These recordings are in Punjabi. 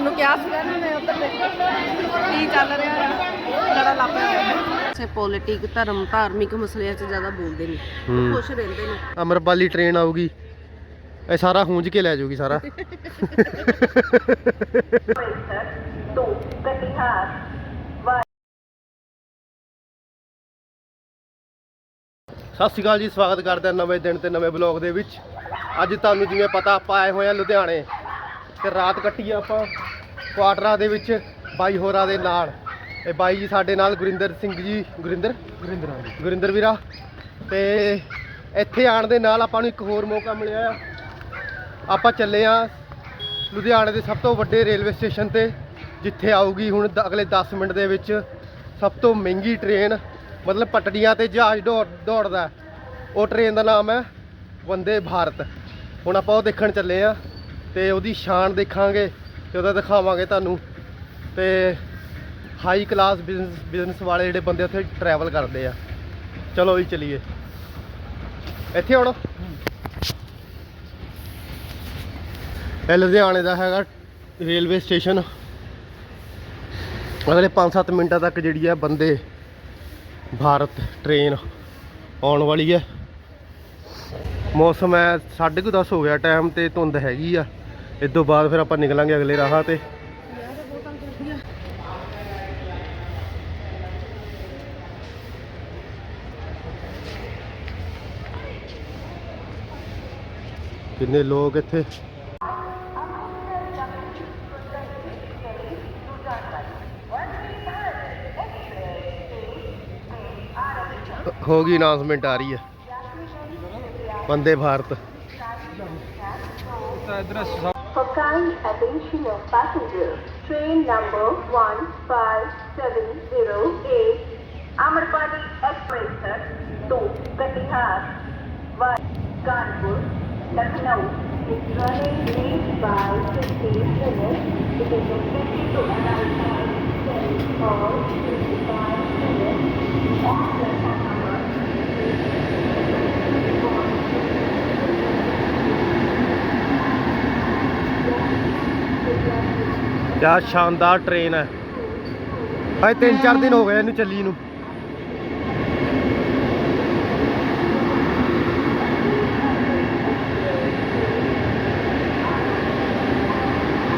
ਸਾਨੂੰ ਕਿਹਾ ਸੀਗਾ ਇਹਨਾਂ ਨੇ ਉੱਧਰ ਦੇਖੋ ਕੀ ਚੱਲ ਰਿਹਾ ਆ ਲੜਾ ਲੱਪਿਆ ਸੇ ਪੋਲਿਟਿਕ ਧਰਮ ਧਾਰਮਿਕ ਮਸਲਿਆਂ 'ਚ ਜ਼ਿਆਦਾ ਬੋਲਦੇ ਨਹੀਂ ਹੂੰ। ਖੁਸ਼ ਰਹਿੰਦੇ ਨੇ। ਅਮਰਪਾਲੀ ਟ੍ਰੇਨ ਆਊਗੀ। ਇਹ ਸਾਰਾ ਹੂੰਜ ਕੇ ਲੈ ਜਾਊਗੀ ਸਾਰਾ। ਸਤਿ ਸ਼੍ਰੀ ਅਕਾਲ ਜੀ ਸਵਾਗਤ ਕਰਦੇ ਹਾਂ ਨਵੇਂ ਦਿਨ ਤੇ ਨਵੇਂ ਬਲੌਗ ਦੇ ਵਿੱਚ। ਅੱਜ ਤੁਹਾਨੂੰ ਜਿਵੇਂ ਪਤਾ ਆਪਾਂ ਆਏ ਹੋਏ ਆ ਲੁਧਿਆਣੇ। ਤੇ ਰਾਤ ਕੱਟੀ ਆਪਾਂ ਕੁਆਟਰਾਂ ਦੇ ਵਿੱਚ ਬਾਈ ਹੋਰਾਂ ਦੇ ਨਾਲ। ਇਹ ਬਾਈ ਜੀ ਸਾਡੇ ਨਾਲ ਗੁਰਿੰਦਰ ਸਿੰਘ ਜੀ ਗੁਰਿੰਦਰ? ਗੁਰਿੰਦਰ ਗੁਰਿੰਦਰ ਵੀਰਾ। ਤੇ ਇੱਥੇ ਆਉਣ ਦੇ ਨਾਲ ਆਪਾਂ ਨੂੰ ਇੱਕ ਹੋਰ ਮੌਕਾ ਮਿਲਿਆ ਆ। ਆਪਾਂ ਚੱਲੇ ਆ ਲੁਧਿਆਣੇ ਦੇ ਸਭ ਤੋਂ ਵੱਡੇ ਰੇਲਵੇ ਸਟੇਸ਼ਨ ਤੇ ਜਿੱਥੇ ਆਊਗੀ ਹੁਣ ਦ- ਅਗਲੇ 10 ਮਿੰਟ ਦੇ ਵਿੱਚ ਸਭ ਤੋਂ ਮਹਿੰਗੀ ਟ੍ਰੇਨ ਮਤਲਬ ਪਟੜੀਆਂ ਤੇ ਜਹਾਜ਼ ਦੌੜ ਦੌੜਦਾ। ਹੈ। ਉਹ ਟ੍ਰੇਨ ਦਾ ਨਾਮ ਹੈ ਵੰਦੇ ਭਾਰਤ। ਹੁਣ ਆਪਾਂ ਉਹ ਦੇਖਣ ਚੱਲੇ ਆ। ਤੇ ਉਹਦੀ ਸ਼ਾਨ ਦੇਖਾਂਗੇ ਤੇ ਉਹਦਾ ਦਿਖਾਵਾਂਗੇ ਤੁਹਾਨੂੰ। ਤੇ ਹਾਈ ਕਲਾਸ ਬਿਜ਼ਨਸ ਬਿਜ਼ਨਸ ਵਾਲੇ ਜਿਹੜੇ ਬੰਦੇ ਉੱਥੇ ਟਰੈਵਲ ਕਰਦੇ ਆ। ਚਲੋ ਜੀ, ਚਲੀਏ। ਇੱਥੇ ਆਉਣਾ। ਇਹ ਲੁਧਿਆਣੇ ਦਾ ਹੈਗਾ ਰੇਲਵੇ ਸਟੇਸ਼ਨ। ਅਗਲੇ 5-7 ਮਿੰਟਾਂ ਤੱਕ ਜਿਹੜੀ ਹੈ ਬੰਦੇ ਭਾਰਤ ਟ੍ਰੇਨ ਆਉਣ ਵਾਲੀ ਹੈ ਮੌਸਮ ਹੈ 10:30 ਹੋ ਗਿਆ ਟਾਈਮ ਤੇ ਧੁੰਦ ਹੈਗੀ ਆ। ਇਸ ਤੋਂ ਬਾਅਦ ਫਿਰ ਆਪਾਂ ਨਿਕਲਾਂਗੇ ਅਗਲੇ ਰਾਹਾਂ ਤੇ। ਕਿੰਨੇ ਲੋਕ ਇੱਥੇ? ਹੋ ਗਈ ਅਨਾਉਂਸਮੈਂਟ ਆ ਰਹੀ ਹੈ। ਬੰਦੇ Bharat. For kind attention of passengers, train number 1578 Amarpali Express to Katihar. Via Kanpur, Lucknow. Is running late by 15 minutes. It is expected to arrive by 10 or 55 ਕਿਆ ਸ਼ਾਨਦਾਰ ਟ੍ਰੇਨ ਹੈ। ਹਾਏ ਤਿੰਨ ਚਾਰ ਦਿਨ ਹੋ ਗਏ ਇਹਨੂੰ ਚੱਲੀ ਨੂੰ।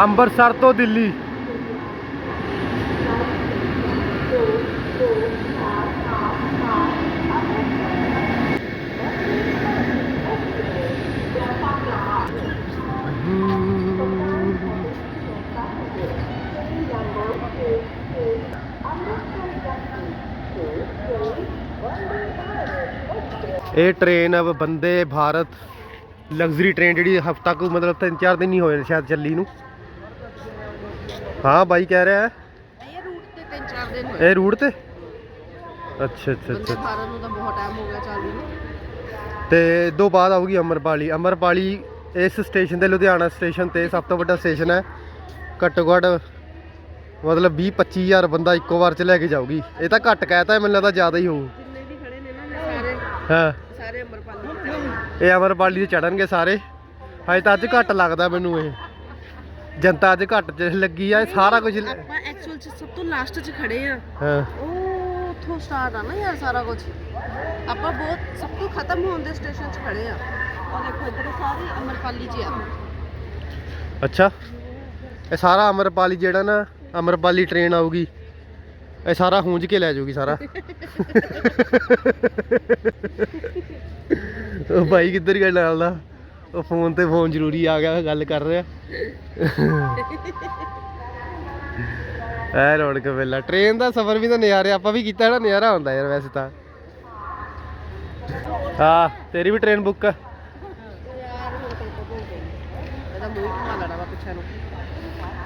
ਅੰਮ੍ਰਿਤਸਰ ਤੋਂ ਦਿੱਲੀ। ਇਹ ਟ੍ਰੇਨ ਬੰਦੇ ਭਾਰਤ ਲਗਜ਼ਰੀ ਟ੍ਰੇਨ ਜਿਹੜੀ ਹਫਤਾ ਕੁ ਮਤਲਬ ਤਿੰਨ ਚਾਰ ਦਿਨ ਹੀ ਹੋਏ ਸ਼ਾਇਦ ਚੱਲੀ ਨੂੰ। ਹਾਂ ਬਾਈ ਕਹਿ ਰਿਹਾ। ਹੈ ਇਹ ਰੂਟ ਤੇ ਤਿੰਨ ਚਾਰ ਦਿਨ ਹੋਏ। ਇਹ ਰੂਟ ਤੇ? ਅੱਛਾ ਅੱਛਾ ਅੱਛਾ ਭਾਰਤ ਨੂੰ ਤਾਂ ਬਹੁਤ ਟਾਈਮ ਹੋ ਗਿਆ ਚੱਲਦੀ ਨੂੰ। ਤੇ ਇਹ ਤੋਂ ਬਾਅਦ ਆਊਗੀ ਅਮਰਪਾਲੀ ਅਮਰਪਾਲੀ ਇਸ ਸਟੇਸ਼ਨ ਤੇ ਲੁਧਿਆਣਾ ਸਟੇਸ਼ਨ ਤੇ ਸਭ ਤੋਂ ਵੱਡਾ ਸਟੇਸ਼ਨ ਹੈ। ਘੱਟੋ ਘੱਟ ਮਤਲਬ 20 25000 ਬੰਦਾ ਇੱਕੋ ਵਾਰ ਚ ਲੈ ਕੇ ਜਾਊਗੀ। ਇਹ ਤਾਂ ਘੱਟ ਕਹਿਤਾ ਮੈਨੂੰ ਲੱਗਦਾ ਜ਼ਿਆਦਾ ਹੀ ਹੋਊ। ਸਾਰੇ ਹਾਂ ਸਾਰੇ ਇਹ ਅਮਰਪਾਲੀ ਤੇ ਚੜਨਗੇ ਸਾਰੇ। ਹਜੇ ਤਾਂ ਅੱਜ ਘੱਟ ਲੱਗਦਾ ਮੈਨੂੰ ਇਹ। ਜਨਤਾ ਅੱਜ ਘੱਟ ਚ ਲੱਗੀ ਆ ਇਹ ਸਾਰਾ ਕੁਝ ਆਪਾਂ ਐਕਚੁਅਲ ਚ ਸਭ ਤੋਂ ਲਾਸਟ 'ਚ ਖੜੇ ਆ। ਹਾਂ। ਉਹ ਉੱਥੋਂ ਸਟਾਰਟ ਆ ਨਾ ਯਾਰ ਸਾਰਾ ਕੁਝ ਆਪਾਂ ਬਹੁਤ ਸਭ ਤੋਂ ਖਤਮ ਹੋਣ ਦੇ ਸਟੇਸ਼ਨ 'ਚ ਖੜੇ ਆ। ਉਹ ਦੇਖੋ ਇੱਧਰ ਸਾਰੀ ਅਮਰਪਾਲੀ 'ਚ ਆ। ਅੱਛਾ। ਇਹ ਸਾਰਾ ਅਮਰਪਾਲੀ ਜਿਹੜਾ ਨਾ ਅਮਰਪਾਲੀ ਟ੍ਰੇਨ ਆਊਗੀ। ਇਹ ਸਾਰਾ ਹੂੰਜ ਕੇ ਲੈ ਜਾਊਗੀ ਸਾਰਾ। ਉਹ ਭਾਈ ਕਿੱਧਰ ਗਿਆ ਨਾਲ ਦਾ? ਉਹ ਫੋਨ ਤੇ ਫੋਨ ਜ਼ਰੂਰੀ ਆ ਗਿਆ ਗੱਲ ਕਰ ਰਿਹਾ। ਐ ਰੌਣਕ ਵੇਲਾ। ਟ੍ਰੇਨ ਦਾ ਸਫ਼ਰ ਵੀ ਤਾਂ ਨਜ਼ਾਰੇ ਆਪਾਂ ਵੀ ਕੀਤਾ ਨਾ ਨਜ਼ਾਰਾ ਹੁੰਦਾ ਯਾਰ ਵੈਸੇ ਤਾਂ। ਹਾਂ ਤੇਰੀ ਵੀ ਟ੍ਰੇਨ ਬੁੱਕ। ਆ ਹੀ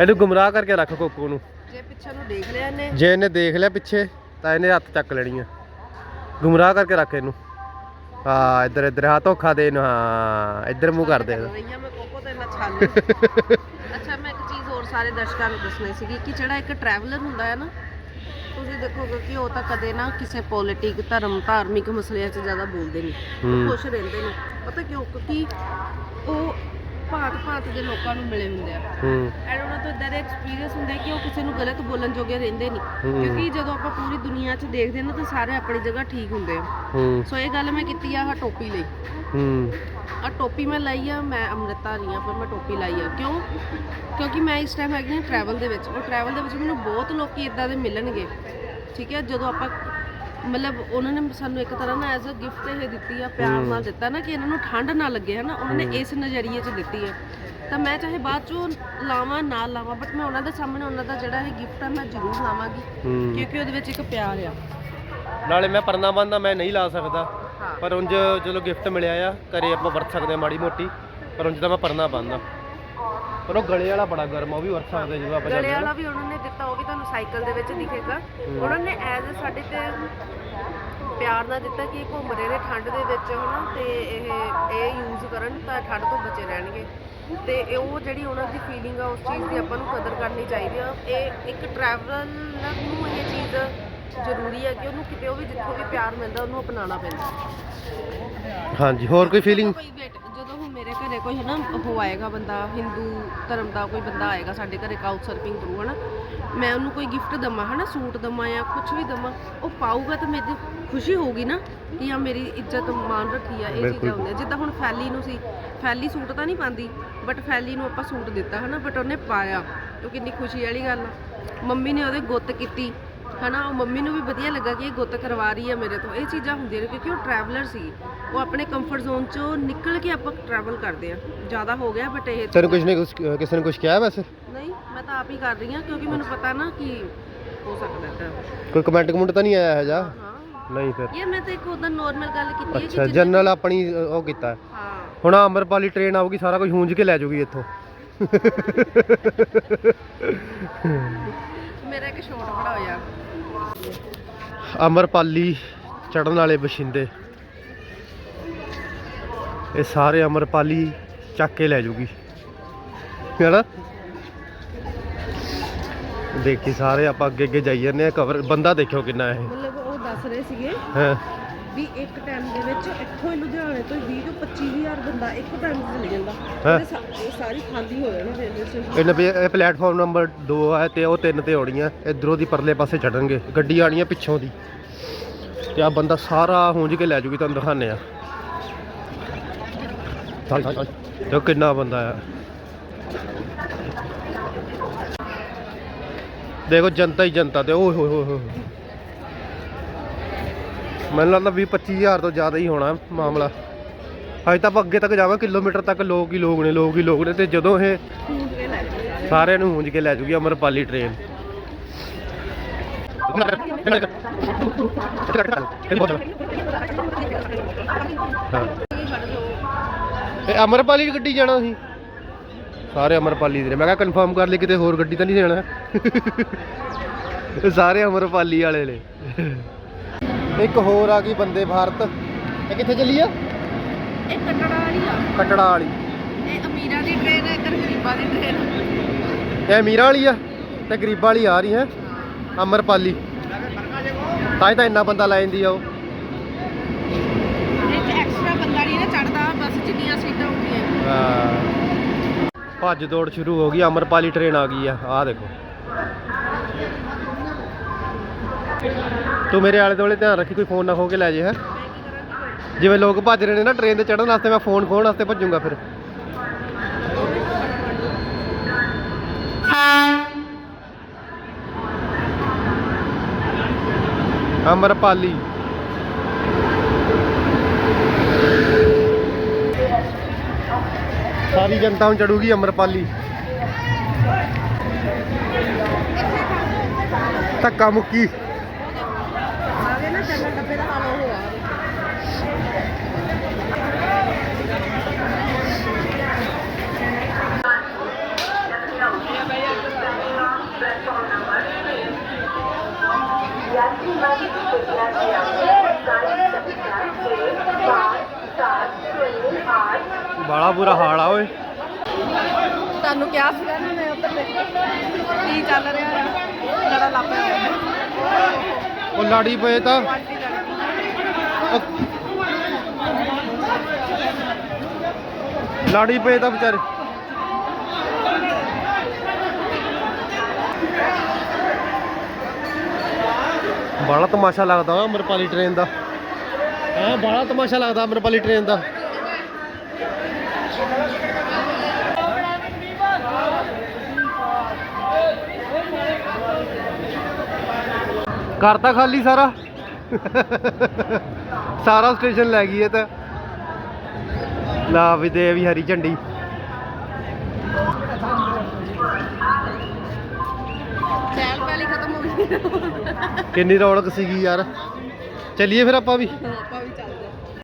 ਇਹਨੂੰ ਗੁੰਮਰਾਹ ਕਰਕੇ ਰੱਖ ਕੋਕੋ ਨੂੰ। ਜੇ ਪਿੱਛੇ ਨੂੰ ਦੇਖ ਲਿਆ ਇਹਨੇ? ਜੇ ਇਹਨੇ ਦੇਖ ਲਿਆ ਪਿੱਛੇ ਤਾਂ ਇਹਨੇ ਹੱਥ ਚੱਕ ਲੈਣੀ ਆ। ਗੁੰਮਰਾਹ ਕਰਕੇ ਰੱਖ ਇਹਨੂੰ। ਹਾਂ ਇੱਧਰ ਇੱਧਰ ਹਾਂ ਧੋਖਾ ਦੇ ਇਹਨੂੰ ਹਾਂ ਇੱਧਰ ਮੂੰਹ ਕਰ ਦੇ ਇਹਦਾ। ਰਹੀਆਂ ਮੈਂ ਕੋਕੋ ਤੇ ਨਾ ਛਾਲ ਅੱਛਾ ਮੈਂ ਇੱਕ ਚੀਜ਼ ਹੋਰ ਸਾਰੇ ਦਰਸ਼ਕਾਂ ਨੂੰ ਦੱਸਣੀ ਸੀਗੀ ਕਿ ਜਿਹੜਾ ਇੱਕ ਟਰੈਵਲਰ ਹੁੰਦਾ ਹੈ ਨਾ ਤੁਸੀਂ ਦੇਖੋਗੇ ਕਿ ਉਹ ਤਾਂ ਕਦੇ ਨਾ ਕਿਸੇ ਪੋਲਿਟਿਕ ਧਰਮ ਧਾਰਮਿਕ ਮਸਲਿਆਂ 'ਚ ਜ਼ਿਆਦਾ ਬੋਲਦੇ ਨਹੀਂ। ਹੂੰ। ਉਹ ਖੁਸ਼ ਰਹਿੰਦੇ ਨੇ। ਪਤਾ ਕਿਉਂ? ਕਿਉਂਕਿ ਉਹ ਭਾਂਤ ਭਾਂਤ ਦੇ ਲੋਕਾਂ ਨੂੰ ਮਿਲੇ ਹੁੰਦੇ ਆ। ਹੂੰ। ਐਂਡ ਉਹਨਾਂ ਤੋਂ ਇਦਾਂ ਦੇ ਐਕਸਪੀਰੀਅੰਸ ਹੁੰਦੇ ਕਿ ਉਹ ਕਿਸੇ ਨੂੰ ਗਲਤ ਬੋਲਣ ਜੋਗੇ ਰਹਿੰਦੇ ਨਹੀਂ। ਹੂੰ। ਕਿਉਂਕਿ ਜਦੋਂ ਆਪਾਂ ਪੂਰੀ ਦੁਨੀਆ 'ਚ ਦੇਖਦੇ ਹਾਂ ਨਾ ਤਾਂ ਸਾਰੇ ਆਪਣੀ ਜਗ੍ਹਾ ਠੀਕ ਹੁੰਦੇ ਆ। ਹੂੰ। ਸੋ ਇਹ ਗੱਲ ਮੈਂ ਕੀਤੀ ਆ ਆਹ ਟੋਪੀ ਲਈ। ਹੂੰ। ਆ ਟੋਪੀ ਮੈਂ ਲਈ ਆ ਮੈਂ ਅੰਮ੍ਰਿਤਾ ਰਹੀ ਆ ਪਰ ਮੈਂ ਟੋਪੀ ਲਾਈ ਆ। ਕਿਉਂ? ਕਿਉਂਕਿ ਮੈਂ ਇਸ ਟਾਈਮ ਹੈਗੀ ਹਾਂ ਟਰੈਵਲ ਦੇ ਵਿੱਚ। ਉਹ ਟਰੈਵਲ ਦੇ ਵਿੱਚ ਮੈਨੂੰ ਬਹੁਤ ਲੋਕੀ ਇਦਾਂ ਦੇ ਮਿਲਣਗੇ। ਠੀਕ ਹੈ? ਜਦੋਂ ਆਪਾਂ ਮਤਲਬ ਉਹਨਾਂ ਨੇ ਸਾਨੂੰ ਇੱਕ ਤਰ੍ਹਾਂ ਨਾਲ ਐਜ਼ ਅ ਗਿਫਟ ਇਹ ਦਿੱਤੀ ਆ ਪਿਆਰ ਨਾਲ ਦਿੱਤਾ ਨਾ ਕਿ ਇਹਨਾਂ ਨੂੰ ਠੰਡ ਨਾ ਲੱਗੇ ਹਨਾ? ਉਹਨਾਂ ਨੇ ਇਸ ਨਜ਼ਰੀਏ 'ਚ ਦਿੱਤੀ ਹੈ ਤਾਂ ਮੈਂ ਚਾਹੇ ਬਾਅਦ 'ਚੋਂ ਲਾਵਾਂ ਨਾ ਲਾਵਾਂ ਬਟ ਮੈਂ ਉਹਨਾਂ ਦੇ ਸਾਹਮਣੇ ਉਹਨਾਂ ਦਾ ਜਿਹੜਾ ਇਹ ਗਿਫਟ ਆ ਮੈਂ ਜ਼ਰੂਰ ਲਾਵਾਂਗੀ ਕਿਉਂਕਿ ਉਹਦੇ ਵਿੱਚ ਇੱਕ ਪਿਆਰ ਆ। ਨਾਲੇ ਮੈਂ ਪਰਨਾ ਬੰਦਾ ਮੈਂ ਨਹੀਂ ਲਾ ਸਕਦਾ ਪਰ ਉਂਝ ਚਲੋ ਗਿਫਟ ਮਿਲਿਆ ਆ ਘਰੇ ਆਪਾਂ ਵਰਤ ਸਕਦੇ ਹਾਂ ਮਾੜੀ ਮੋਟੀ ਪਰ ਉਂਝ ਤਾਂ ਮੈਂ ਪਰਨਾ ਬੰਦਾ ਪਰ ਉਹ ਗਲੇ ਵਾਲਾ ਬੜਾ ਗਰਮ ਆ, ਉਹ ਵੀ ਵਰਤ ਸਕਦੇ ਜਦੋਂ ਆਪਾਂ ਗਲੇ ਜਾਂਦੇ ਹਾਂ ਵਾਲਾ ਵੀ ਉਹਨਾਂ ਨੇ ਦਿੱਤਾ ਉਹ ਵੀ ਤੁਹਾਨੂੰ ਸਾਈਕਲ ਦੇ ਵਿੱਚ ਦਿਖੇਗਾ। ਉਹਨਾਂ ਨੇ ਐਜ਼ ਸਾਡੇ ਤੇ ਪਿਆਰ ਨਾਲ ਦਿੱਤਾ ਕਿ ਇਹ ਘੁੰਮ ਰਹੇ ਨੇ ਠੰਡ ਦੇ ਵਿੱਚ ਹਨਾ ਤੇ ਇਹ ਇਹ ਯੂਜ਼ ਕਰਨ ਤਾਂ ਠੰਡ ਤੋਂ ਬਚੇ ਰਹਿਣਗੇ। ਤੇ ਇਹ ਉਹ ਜਿਹੜੀ ਉਹਨਾਂ ਦੀ ਫੀਲਿੰਗ ਆ ਉਸ ਚੀਜ਼ ਦੀ ਆਪਾਂ ਨੂੰ ਕਦਰ ਕਰਨੀ ਚਾਹੀਦੀ ਆ। ਇਹ ਇੱਕ ਟਰੈਵਲਰ ਨੂੰ ਇਹ ਚੀਜ਼ ਜ਼ਰੂਰੀ ਹੈ ਕਿ ਉਹਨੂੰ ਕਿਤੇ ਉਹ ਵੀ ਜਿੱਥੋਂ ਵੀ ਪਿਆਰ ਮਿਲਦਾ ਉਹਨੂੰ ਅਪਣਾਉਣਾ ਪੈਂਦਾ। ਹਾਂਜੀ ਹੋਰ ਕੋਈ ਫੀਲਿੰਗ ਕੋਈ ਵੇਟ ਮੇਰੇ ਘਰੇ ਕੋਈ ਹਨਾ ਉਹ ਆਏਗਾ ਬੰਦਾ ਹਿੰਦੂ ਧਰਮ ਦਾ ਕੋਈ ਬੰਦਾ ਆਏਗਾ ਸਾਡੇ ਘਰੇ ਕਾਊਚ ਸਰਫਿੰਗ ਕਰੂ ਹਨਾ। ਮੈਂ ਉਹਨੂੰ ਕੋਈ ਗਿਫਟ ਦਵਾਂ ਹਨਾ ਸੂਟ ਦਵਾਂ ਜਾਂ ਕੁਝ ਵੀ ਦਵਾਂ ਉਹ ਪਾਊਗਾ ਤਾਂ ਮੇਰੀ ਖੁਸ਼ੀ ਹੋਊਗੀ ਨਾ ਕਿ ਆ ਮੇਰੀ ਇੱਜ਼ਤ ਮਾਨ ਰੱਖੀ ਆ ਇਹ। ਚੀਜ਼ਾਂ ਹੁੰਦੀਆਂ। ਜਿੱਦਾਂ ਹੁਣ ਫੈਲੀ ਨੂੰ ਸੀ ਫੈਲੀ ਸੂਟ ਤਾਂ ਨਹੀਂ ਪਾਉਂਦੀ ਬਟ ਫੈਲੀ ਨੂੰ ਆਪਾਂ ਸੂਟ ਦਿੱਤਾ ਹਨਾ ਬਟ ਉਹਨੇ ਪਾਇਆ ਉਹ ਕਿੰਨੀ ਖੁਸ਼ੀ ਵਾਲੀ ਗੱਲ ਆ। ਮੰਮੀ ਨੇ ਉਹਦੇ ਗੁੱਤ ਕੀਤੀ ਹਨਾ ਉਹ ਮੰਮੀ ਨੂੰ ਵੀ ਵਧੀਆ ਲੱਗਾ ਕਿ ਇਹ ਗੁੱਤ ਕਰਵਾ ਰਹੀ ਹੈ ਮੇਰੇ ਤੋਂ। ਇਹ ਚੀਜ਼ਾਂ ਹੁੰਦੀਆਂ ਨੇ ਕਿਉਂਕਿ ਉਹ ਟਰੈਵਲਰ ਸੀ। ਉਹ ਆਪਣੇ ਕੰਫਰਟ ਜ਼ੋਨ ਚੋਂ ਨਿਕਲ ਕੇ ਆਪਾਂ ਟਰੈਵਲ ਕਰਦੇ ਆ। ਜ਼ਿਆਦਾ ਹੋ ਗਿਆ ਬਟ ਇਹ ਤੈਨੂੰ ਕੁਝ ਨੇ ਕੁਛ ਕਿਸੇ ਨੇ ਕੁਝ ਕਿਹਾ ਵੈਸੇ ਨਹੀਂ ਮੈਂ ਤਾਂ ਆਪ ਹੀ ਕਰ ਰਹੀ ਹਾਂ ਕਿਉਂਕਿ ਮੈਨੂੰ ਪਤਾ ਨਾ ਕਿ ਹੋ ਸਕਦਾ ਤਾਂ ਕੋਈ ਕਮੈਂਟ ਕਮੈਂਟ ਤਾਂ ਨਹੀਂ ਆਇਆ ਹੈ ਜਾ ਹਾਂ ਨਹੀਂ ਫਿਰ। ਇਹ ਮੈਂ ਤਾਂ ਇੱਕ ਉਹਦਾ ਨਾਰਮਲ ਗੱਲ ਕੀਤੀ ਹੈ ਕਿ ਅੱਛਾ ਜਨਰਲ ਆਪਣੀ ਉਹ ਕੀਤਾ। ਹਾਂ। ਹੁਣ ਅਮਰਪਾਲੀ ਟ੍ਰੇਨ ਆਊਗੀ ਸਾਰਾ ਕੁਝ ਹੂੰਜ ਕੇ ਲੈ ਜਾਊਗੀ ਇੱਥੋਂ। ਮੇਰਾ ਇੱਕ ਸ਼ੋਟ ਬੜਾ ਹੋਇਆ ਅਮਰਪਾਲੀ ਚੜਨ ਵਾਲੇ ਬਸ਼ਿੰਦੇ। ਇਹ ਸਾਰੇ ਅਮਰਪਾਲੀ ਚੱਕ ਕੇ ਲੈ ਜਾਊਗੀ ਹੈਨਾ? ਦੇਖੀ ਸਾਰੇ ਆਪਾਂ ਅੱਗੇ ਅੱਗੇ ਜਾਈ ਜਾਂਦੇ ਆ ਕਵਰ ਬੰਦਾ ਦੇਖਿਓ ਕਿੰਨਾ ਇਹ। ਮਤਲਬ ਉਹ ਦੱਸ ਰਹੇ ਸੀਗੇ। ਹਾਂ। ਵੀ ਇੱਕ ਟਾਈਮ ਦੇ ਵਿੱਚ ਇੱਥੋਂ ਹੀ ਲੁਧਿਆਣੇ ਤੋਂ 20 ਤੋਂ 25000 ਬੰਦਾ ਇੱਕ ਟਾਈਮ ਤੇ ਚਲੇ ਜਾਂਦਾ। ਹੈਂ? ਉਹਦੇ ਸਾ- ਇਹ ਸਾਰੀ ਖਾਲੀ ਹੋ ਜਾਣਾ ਰੇਲਵੇ ਸਟੇਸ਼ਨ ਇਹਨਾਂ ਵੀ ਇਹ ਪਲੇਟਫਾਰਮ ਨੰਬਰ 2 ਹੈ ਤੇ ਉਹ ਤਿੰਨ ਤੇ ਆਉਣੀਆਂ ਇਧਰੋਂ ਦੀ ਪਰਲੇ ਪਾਸੇ ਚੜਨਗੇ ਗੱਡੀ ਆਣੀ ਆ ਪਿੱਛੋਂ ਦੀ। ਤੇ ਆ ਬੰਦਾ ਸਾਰਾ ਹੁੰਜ ਕੇ ਲੈ ਜੂਗੀ ਤੁਹਾਨੂੰ ਦਿਖਾਣੇ ਆ। ਚੱਲ ਚੱਲ ਚੱਲ। ਦੇਖੋ ਕਿੰਨਾ ਬੰਦਾ ਆ। ਦੇਖੋ ਜਨਤਾ ਹੀ ਜਨਤਾ ਤੇ ਓਏ ਹੋਏ ਹੋਏ ਹੋਏ ਮੈਨੂੰ ਲੱਗਦਾ 20 25000 ਤੋਂ ਜ਼ਿਆਦਾ ਹੀ ਹੋਣਾ ਮਾਮਲਾ। ਹਜੇ ਤਾਂ ਆਪਾਂ ਅੱਗੇ ਤੱਕ ਜਾਵਾਂ ਕਿਲੋਮੀਟਰ ਤੱਕ ਲੋਕ ਹੀ ਲੋਕ ਨੇ, ਲੋਕ ਹੀ ਲੋਕ ਨੇ ਤੇ ਜਦੋਂ ਇਹ ਸਾਰਿਆਂ ਨੂੰ ਹੁੰਜ ਕੇ ਲੈ ਜੂਗੀ ਅਮਰਪਾਲੀ ਟ੍ਰੇਨ ਇਹ ਅਮਰਪਾਲੀ ਦੀ ਗੱਡੀ ਜਾਣਾ ਸੀ? ਸਾਰੇ ਅਮਰਪਾਲੀ ਦੇ ਨੇ। ਮੈਂ ਕਿਹਾ ਕਨਫਰਮ ਕਰ ਲਈ ਕਿਤੇ ਹੋਰ ਗੱਡੀ ਤਾਂ ਨਹੀਂ ਜਾਣਾ ਸਾਰੇ ਅਮਰਪਾਲੀ ਵਾਲੇ ਨੇ। ਇੱਕ ਹੋਰ ਆ ਗਈ ਬੰਦੇ ਭਾਰਤ। ਇਹ ਕਿੱਥੇ ਚੱਲੀ ਆ? ਇਹ ਕਟੜਾ ਵਾਲੀ ਆ। ਕਟੜਾ ਵਾਲੀ। ਇਹ ਅਮੀਰਾਂ ਦੀ ਟ੍ਰੇਨ ਹੈ ਇੱਧਰ ਗਰੀਬਾਂ ਦੀ ਟ੍ਰੇਨ ਇਹ ਅਮੀਰਾਂ ਵਾਲੀ ਆ ਤੇ ਗਰੀਬਾਂ ਵਾਲੀ ਆ ਰਹੀ ਹੈ ਅਮਰਪਾਲੀ। ਤਾਂ ਹੀ ਤਾਂ ਇੰਨਾ ਬੰਦਾ ਲੈ ਜਾਂਦੀ ਆ ਉਹ। ਇਹ ਚ ਐਕਸਟਰਾ ਬੰਦਾ ਨਹੀਂ ਨਾ ਚੜਦਾ ਬਸ ਜਿੰਨੀਆਂ ਸੀਟਾਂ ਹੁੰਦੀਆਂ। ਹਾਂ। ਭੱਜ ਦੌੜ ਸ਼ੁਰੂ ਹੋ ਗਈ ਅਮਰਪਾਲੀ ਟ੍ਰੇਨ ਆ ਗਈ ਆ। ਆਹ ਦੇਖੋ। ਤੂੰ ਮੇਰੇ ਆਲੇ ਦੁਆਲੇ ਧਿਆਨ ਰੱਖੀ, ਕੋਈ ਫੋਨ ਨਾ ਖੋ ਕੇ ਲੈ ਜੇ, ਹੈ? ਜਿਵੇਂ ਲੋਕ ਭੱਜ ਰਹੇ ਨੇ ਨਾ ਟ੍ਰੇਨ ਤੇ ਚੜਨ ਵਾਸਤੇ, ਮੈਂ ਫੋਨ ਖੋਣ ਵਾਸਤੇ ਭੱਜੂਗਾ ਫਿਰ। ਅਮਰਪਾਲੀ ਸਾਰੀ ਜਨਤਾ ਹੁਣ ਚੜੂਗੀ ਅਮਰਪਾਲੀ ਧੱਕਾ ਮੁੱਕੀ। ਬਾਲਾ ਬੁਰਾ ਹਾਲ ਆ ਓਏ। ਤੁਹਾਨੂੰ ਕਿਹਾ ਸੀਗਾ ਨਾ ਮੈਂ ਉੱਧਰ ਦੇਖੋ ਕੀ ਚੱਲ ਰਿਹਾ ਆ? ਲੜਾ ਲੱਗ ਰਿਹਾ ਉਹ ਲਾੜੀ ਪਏ ਤਾਂ। ਲਾੜੀ ਪਏ ਤਾਂ ਵਿਚਾਰੇ। ਬੜਾ ਤਮਾਸ਼ਾ ਲੱਗਦਾ ਅਮਰਪਾਲੀ ਟ੍ਰੇਨ ਦਾ। ਹਾਂ ਬੜਾ ਤਮਾਸ਼ਾ ਲੱਗਦਾ ਅਮਰਪਾਲੀ ਟ੍ਰੇਨ ਦਾ। ਕਰਤਾ ਖਾਲੀ ਸਾਰਾ। ਸਾਰਾ ਸਟੇਸ਼ਨ ਲੈ ਗਈ ਇਹ ਤਾਂ। ਲਾ ਵੀ ਦੇ ਵੀ ਹਰੀ ਝੰਡੀ। ਚੈਲ ਪਹਿਲੀ ਖਤਮ ਕਿੰਨੀ ਰੌਣਕ ਸੀਗੀ ਯਾਰ। ਚੱਲੀਏ ਫਿਰ ਆਪਾਂ ਵੀ। ਆਪਾਂ ਵੀ ਚੱਲ